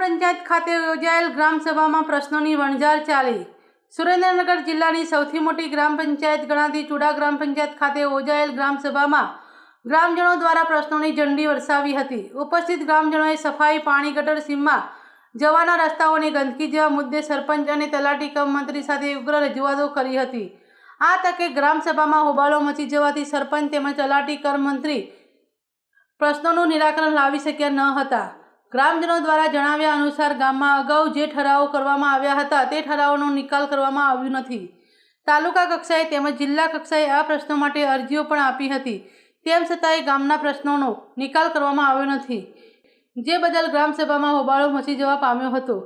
પંચાયત ખાતે યોજાયેલ ગ્રામસભામાં પ્રશ્નોની વણઝાર ચાલી. સુરેન્દ્રનગર જિલ્લાની સૌથી મોટી ગ્રામ પંચાયત ગણાતી ચુડા ગ્રામ પંચાયત ખાતે યોજાયેલ ગ્રામસભામાં ગ્રામજનો દ્વારા પ્રશ્નોની ઝંડી વરસાવી હતી. ઉપસ્થિત ગ્રામજનોએ સફાઈ, પાણી ગટર સીમમાં જવાના રસ્તાઓની ગંદકી જેવા મુદ્દે સરપંચ અને તલાટી કમ મંત્રી સાથે ઉગ્ર રજૂઆતો કરી હતી. આ તકે ગ્રામસભામાં હોબાળો મચી જવાથી સરપંચ તેમજ તલાટી કર મંત્રી પ્રશ્નોનું નિરાકરણ લાવી શક્યા ન હતા. ગ્રામજનો દ્વારા જણાવ્યા અનુસાર ગામમાં અગાઉ જે ઠરાવો કરવામાં આવ્યા હતા તે ઠરાવોનો નિકાલ કરવામાં આવ્યો નથી. તાલુકા કક્ષાએ તેમજ જિલ્લા કક્ષાએ આ પ્રશ્નો માટે અરજીઓ પણ આપી હતી. તેમ છતાંય ગામના પ્રશ્નોનો નિકાલ કરવામાં આવ્યો નથી. જે બદલ ગ્રામસભામાં હોબાળો મચી જવા પામ્યો હતો.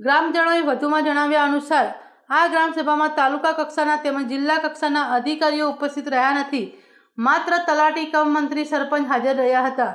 ગ્રામજનોએ વધુમાં જણાવ્યા અનુસાર, આ ગ્રામસભામાં તાલુકા કક્ષાના તેમજ જિલ્લા કક્ષાના અધિકારીઓ ઉપસ્થિત રહ્યા નથી. માત્ર તલાટી કમ મંત્રી સરપંચ હાજર રહ્યા હતા.